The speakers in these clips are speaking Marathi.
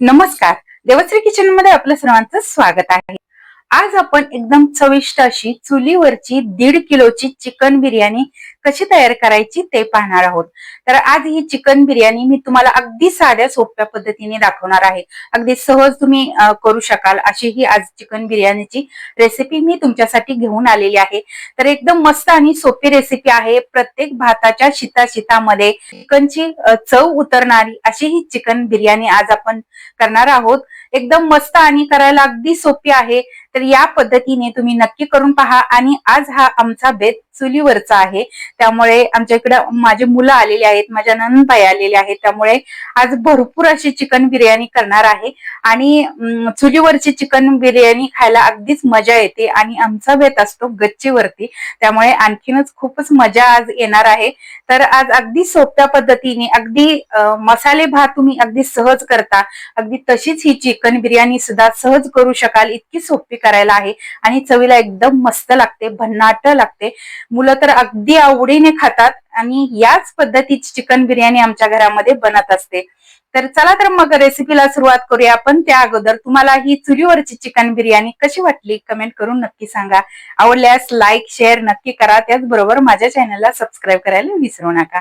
नमस्कार. देवश्री किचनमध्ये आपलं सर्वांचं स्वागत आहे. आज आपण एकदम चविष्ट अशी चुलीवरची दीड किलोची चिकन बिर्याणी कशी तयार करायची ते पाहणार आहोत. तर आज ही चिकन बिर्याणी मी तुम्हाला अगदी साध्या सोप्या पद्धतीने दाखवणार आहे. अगदी सहज तुम्ही करू शकाल अशी ही आज चिकन बिर्याणीची रेसिपी मी तुमच्यासाठी घेऊन आलेली आहे. तर एकदम मस्त आणि सोपी रेसिपी आहे. प्रत्येक भाताच्या शिता शितामध्ये चिकनची चव उतरणारी अशी ही चिकन बिर्याणी आज आपण करणार आहोत. एकदम मस्त आणि करायला अगदी सोपी आहे. तर या पद्धतीने तुम्ही नक्की करून पहा आणि आज हा आमचा बेत चुलीवरचा आहे. त्यामुळे आमच्या इकडे माझे मुलं आलेले आहेत माझ्या नंदबाई आलेले आहेत. त्यामुळे आज भरपूर अशी चिकन बिर्याणी करणार आहे. आणि चुलीवरची चिकन बिर्याणी खायला अगदीच मजा येते आणि आमचा बेत असतो गच्चीवरती. त्यामुळे आणखीनच खूपच मजा आज येणार आहे. तर आज अगदी सोप्या पद्धतीने अगदी मसाले भात तुम्ही अगदी सहज करता. अगदी तशीच ही चिकन चिकन बिर्याणी सुद्धा सहज करू शकाल. इतकी सोपी करायला आहे. आणि चवीला एकदम मस्त लागते भन्नाट लागते. मुलं तर अगदी आवडीने खातात. आणि याच पद्धतीची चिकन बिर्याणी आमच्या घरामध्ये बनत असते. तर चला तर मग रेसिपीला सुरुवात करूया. आपण त्या अगोदर तुम्हाला ही चुलीवरची चिकन बिर्याणी कशी वाटली कमेंट करून नक्की सांगा. आवडल्यास लाईक शेअर नक्की करा. त्याचबरोबर माझ्या चॅनलला सबस्क्राईब करायला विसरू नका.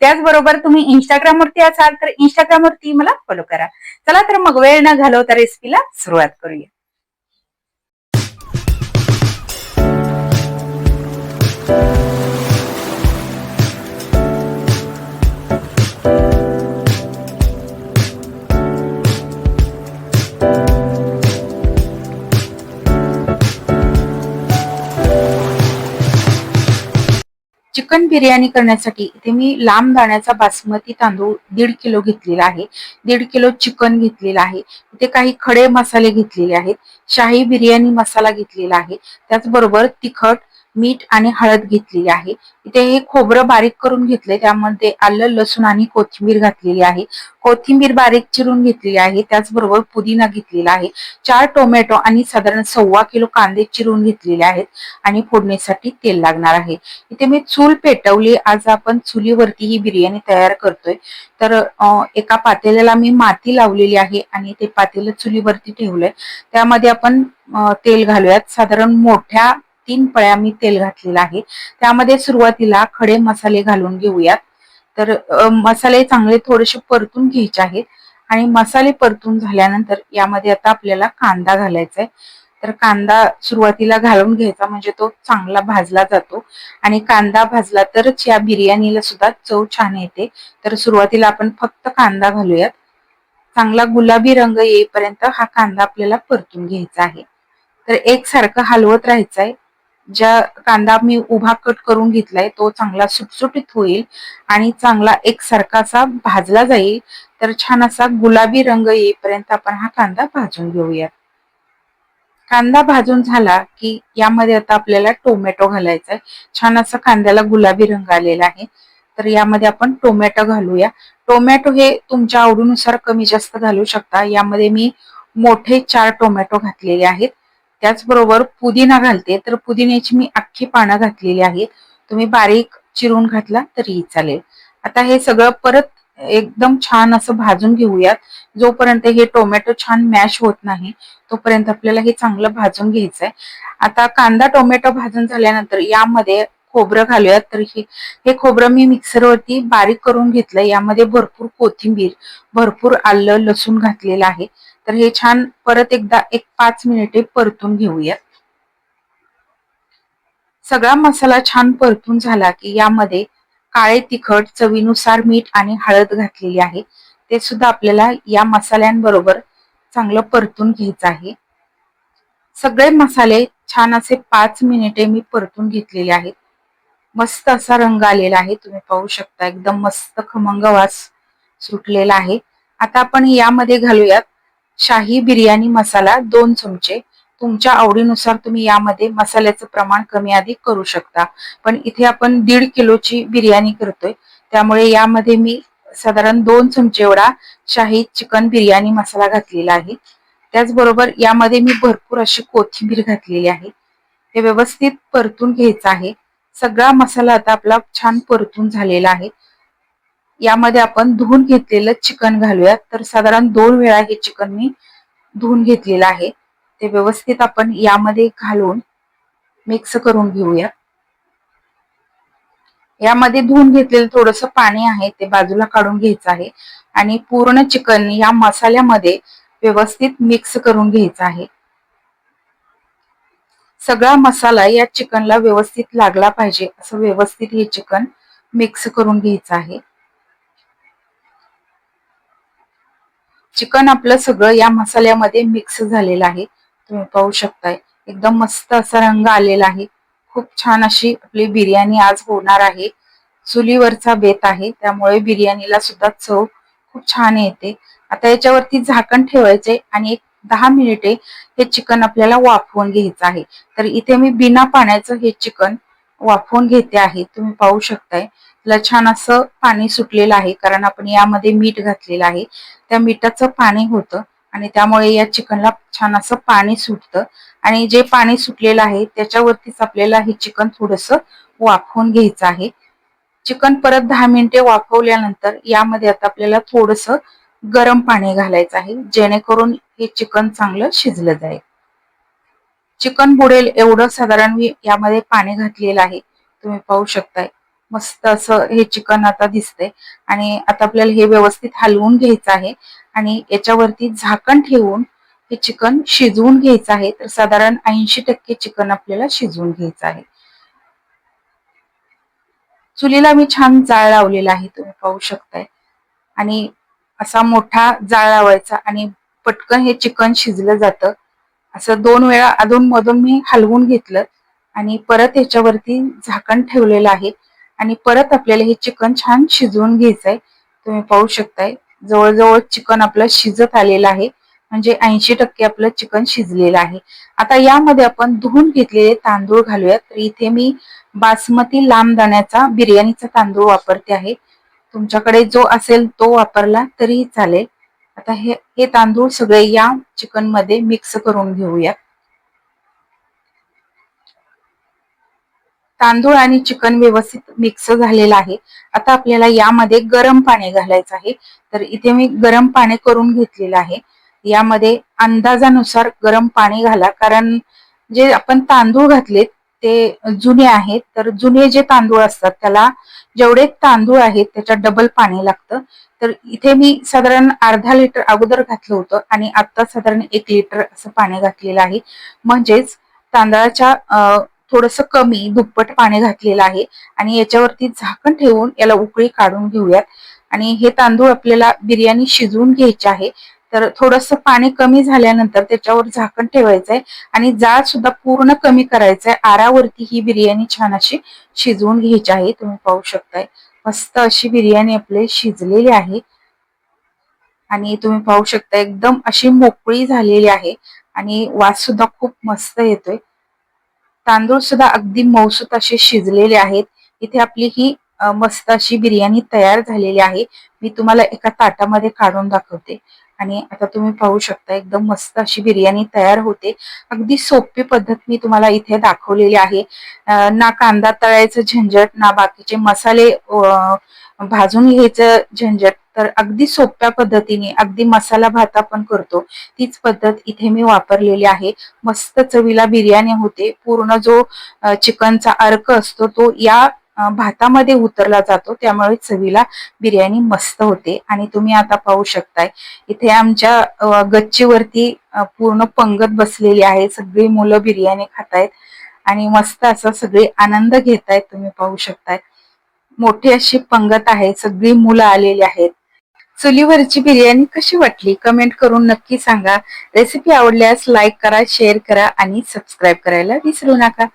त्याचबरोबर तुम्ही इंस्टाग्रामवरती असाल तर इंस्टाग्रामवरती मला फॉलो करा. चला तर मग वेळ न घालवता रेसिपीला सुरुवात करूया. बिर्याणी करण्यासाठी इथे मी लांब दाण्याचा बासमती तांदूळ दीड किलो घेतलेला आहे. दीड किलो चिकन घेतलेला आहे. इथे काही खडे मसाले घेतलेले आहेत. शाही बिर्याणी मसाला घेतलेला आहे. त्याचबरोबर तिखट मीठ आणि हळद घेतलेली आहे. इथे हे खोबरं बारीक करून घेतले त्यामध्ये आलं लसूण आणि कोथिंबीर घातलेली आहे. कोथिंबीर बारीक चिरून घेतलेली आहे. त्याचबरोबर पुदिना घेतलेला आहे. चार टोमॅटो आणि साधारण सव्वा किलो कांदे चिरून घेतलेले आहेत आणि फोडणीसाठी तेल लागणार आहे. इथे मी चूल पेटवली. आज आपण चुलीवरती ही बिर्याणी तयार करतोय. तर एका पातेल्याला मी माती लावलेली आहे आणि ते पातेलं चुलीवरती ठेवलंय. त्यामध्ये आपण तेल घालूयात. साधारण मोठ्या तीन पळ्या मी तेल घातलेलं आहे. त्यामध्ये सुरुवातीला खडे मसाले घालून घेऊयात. तर मसाले चांगले थोडेसे परतून घ्यायचे आहेत. आणि मसाले परतून झाल्यानंतर यामध्ये आता आपल्याला कांदा घालायचा आहे. तर कांदा सुरुवातीला घालून घ्यायचा म्हणजे तो चांगला भाजला जातो. आणि कांदा भाजला तरच या बिर्याणीला सुद्धा चव छान येते. तर सुरुवातीला आपण फक्त कांदा घालूयात. चांगला गुलाबी रंग येईपर्यंत हा कांदा आपल्याला परतून घ्यायचा आहे. तर एकसारखं हलवत राहायचं आहे. ज्या कांदा मी उभा कट करून घेतलाय तो चांगला सुटसुटीत होईल आणि चांगला एक असा भाजला जाईल. तर छान असा गुलाबी रंग येईपर्यंत आपण हा कांदा भाजून घेऊयात. कांदा भाजून झाला की यामध्ये आता आपल्याला टोमॅटो घालायचा आहे छान असा कांद्याला गुलाबी रंग आलेला आहे. तर यामध्ये आपण टोमॅटो घालूया. टोमॅटो हे तुमच्या आवडीनुसार कमी जास्त घालू शकता. यामध्ये मी मोठे चार टोमॅटो घातलेले आहेत. त्याचबरोबर पुदिना घालते. तर पुदिन्याची मी अख्खी पानं घातलेली आहेत. तुम्ही बारीक चिरून घातला तरीही चालेल. आता हे सगळं परत एकदम छान असं भाजून घेऊयात. जोपर्यंत हे टोमॅटो छान मॅश होत नाही तोपर्यंत आपल्याला हे चांगलं भाजून घ्यायचंय. आता कांदा टोमॅटो भाजून झाल्यानंतर यामध्ये खोबरं घालूयात. तर हे हे खोबरं मी मिक्सरवरती बारीक करून घेतलंय. यामध्ये भरपूर कोथिंबीर भरपूर आलं लसूण घातलेलं आहे. तर हे छान परत एकदा एक पाच मिनिटे परतून घेऊयात. सगळा मसाला छान परतून झाला की यामध्ये काळे तिखट चवीनुसार मीठ आणि हळद घातलेली आहे. ते सुद्धा आपल्याला या मसाल्यांबरोबर चांगलं परतून घ्यायचं आहे. सगळे मसाले छान असे पाच मिनिटे मी परतून घेतलेले आहेत. मस्त असा रंग आलेला आहे. तुम्ही पाहू शकता एकदम मस्त खमंग वास सुटलेला आहे. आता आपण यामध्ये घालूयात शाही बिर्याणी मसाला दोन चमचे. तुमच्या आवडीनुसार तुम्ही यामध्ये मसाल्याचं प्रमाण कमी अधिक करू शकता. पण इथे आपण दीड किलोची बिर्याणी करतोय. त्यामुळे यामध्ये मी साधारण दोन चमचे एवढा शाही चिकन बिर्याणी मसाला घातलेला आहे. त्याचबरोबर यामध्ये मी भरपूर अशी कोथिंबीर घातलेली आहे. हे व्यवस्थित परतून घ्यायचं आहे. सगळा मसाला आता आपला छान परतून झालेला आहे. यामध्ये आपण धुवून घेतलेलं चिकन घालूयात. तर साधारण दोन वेळा हे चिकन मी धुवून घेतलेलं आहे. ते व्यवस्थित आपण यामध्ये घालून मिक्स करून घेऊया यामध्ये धुवून घेतलेलं थोडस पाणी आहे ते बाजूला काढून घ्यायचं आहे. आणि पूर्ण चिकन या मसाल्यामध्ये व्यवस्थित मिक्स करून घ्यायचं आहे. सगळा मसाला या चिकनला व्यवस्थित लागला पाहिजे असं व्यवस्थित हे चिकन मिक्स करून घ्यायचं आहे. चिकन आपलं सगळं या मसाल्यामध्ये मिक्स झालेलं आहे. तुम्ही पाहू शकताय. एकदम मस्त असा रंग आलेला आहे. खूप छान अशी आपली बिर्याणी आज होणार आहे. चुलीवरचा बेत आहे. त्यामुळे बिर्याणीला सुद्धा चव खूप छान येते. आता याच्यावरती झाकण ठेवायचे आणि एक दहा मिनिटे हे चिकन आपल्याला वाफवून घ्यायचं आहे. तर इथे मी बिना पाण्याचं हे चिकन वाफवून घेते आहे. तुम्ही पाहू शकताय. त्याला छान असं पाणी सुटलेलं आहे कारण आपण यामध्ये मीठ घातलेलं आहे. त्या मिठाचं पाणी होतं आणि त्यामुळे या चिकनला छान असं पाणी सुटतं. आणि जे पाणी सुटलेलं आहे त्याच्यावरतीच आपल्याला हे चिकन थोडस वाफवून घ्यायचं आहे. चिकन परत दहा मिनिटे वाफवल्यानंतर यामध्ये आता आपल्याला थोडस गरम पाणी घालायचं आहे जेणेकरून हे चिकन चांगलं शिजलं जाईल. चिकन बुडेल एवढं साधारण मी यामध्ये पाणी घातलेलं आहे. तुम्ही पाहू शकताय. मस्त असं हे चिकन आता दिसतंय. आणि आता आपल्याला हे व्यवस्थित हलवून घ्यायचं आहे. आणि याच्यावरती झाकण ठेवून हे चिकन शिजवून घ्यायचं आहे. तर साधारण ऐंशी टक्के चिकन आपल्याला शिजवून घ्यायचं आहे. चुलीला मी छान जाळ लावलेला आहे तुम्ही पाहू शकताय. आणि असा मोठा जाळ लावायचा आणि पटकन हे चिकन शिजलं जातं. असं दोन वेळा अधून मधून मी हलवून घेतलं. आणि परत याच्यावरती झाकण ठेवलेलं आहे. आणि परत आपल्याला हे चिकन छान शिजवून घ्यायचंय. तुम्ही पाहू शकताय. जवळजवळ चिकन आपलं शिजत आलेलं आहे. म्हणजे ऐंशी टक्के आपलं चिकन शिजलेलं आहे. आता यामध्ये आपण धुवून घेतलेले तांदूळ घालूयात. तर इथे मी बासमती लांब दाण्याचा बिर्याणीचा तांदूळ वापरते आहे. तुमच्याकडे जो असेल तो वापरला तरी चालेल. आता हे हे तांदूळ सगळे या चिकनमध्ये मिक्स करून घेऊयात. तांदूळ आणि चिकन व्यवस्थित मिक्स झालेलं आहे. आता आपल्याला यामध्ये गरम पाणी घालायचं आहे. तर इथे मी गरम पाणी करून घेतलेलं आहे. यामध्ये अंदाजानुसार गरम पाणी घाला. कारण जे आपण तांदूळ घातलेत ते जुने आहेत. तर जुने जे तांदूळ असतात त्याला जेवढे तांदूळ आहेत त्याच्या डबल पाणी लागतं. तर इथे मी साधारण अर्धा लिटर अगोदर घातलं होतं आणि आता साधारण एक लिटर असं पाणी घातलेलं आहे. म्हणजेच तांदळाच्या थोडस कमी दुप्पट पाणी घातलेलं आहे. आणि याच्यावरती झाकण ठेवून याला उकळी काढून घेऊयात. आणि हे तांदूळ आपल्याला बिर्याणी शिजवून घ्यायचे आहे. तर थोडस पाणी कमी झाल्यानंतर त्याच्यावर झाकण ठेवायचंय आणि जाळ सुद्धा पूर्ण कमी करायचंय आरावरती ही बिर्याणी छान अशी शिजवून घ्यायची आहे. तुम्ही पाहू शकताय. मस्त अशी बिर्याणी आपली शिजलेली आहे. आणि तुम्ही पाहू शकता एकदम अशी मोकळी झालेली आहे. आणि वास सुद्धा खूप मस्त येतोय. तांदूळ सुद्धा अगदी मौसूत असे शिजलेले आहेत. इथे आपली ही मस्त अशी बिर्याणी तयार झालेली आहे. मी तुम्हाला एका ताटामध्ये काढून दाखवते. आणि आता तुम्ही पाहू शकता एकदम मस्त अशी बिर्याणी तयार होते. अगदी सोपी पद्धत मी तुम्हाला इथे दाखवलेली आहे. ना कांदा तळायचं झंझट ना बाकीचे मसाले भाजून घ्यायचं झंझट. तर अगदी सोप्या पद्धतीने अगदी मसाला भात आपण करतो तीच पद्धत इथे मी वापरलेली आहे. मस्त चवीला बिर्याणी होते. पूर्ण जो चिकनचा अर्क असतो तो या भातामध्ये उतरला जातो. त्यामुळे चवीला बिर्याणी मस्त होते. आणि तुम्ही आता पाहू शकताय इथे आमच्या गच्चीवरती पूर्ण पंगत बसलेली आहे. सगळी मुलं बिर्याणी खातायत. आणि मस्त असं सगळे आनंद घेतायत तुम्ही पाहू शकताय. मोठी अशी पंगत आहे. सगळी मुलं आलेली आहेत. चुलीवरची बिर्याणी कशी वाटली? कमेंट करून नक्की सांगा. रेसिपी आवडल्यास लाईक करा शेअर करा आणि सबस्क्राईब करायला विसरू नका.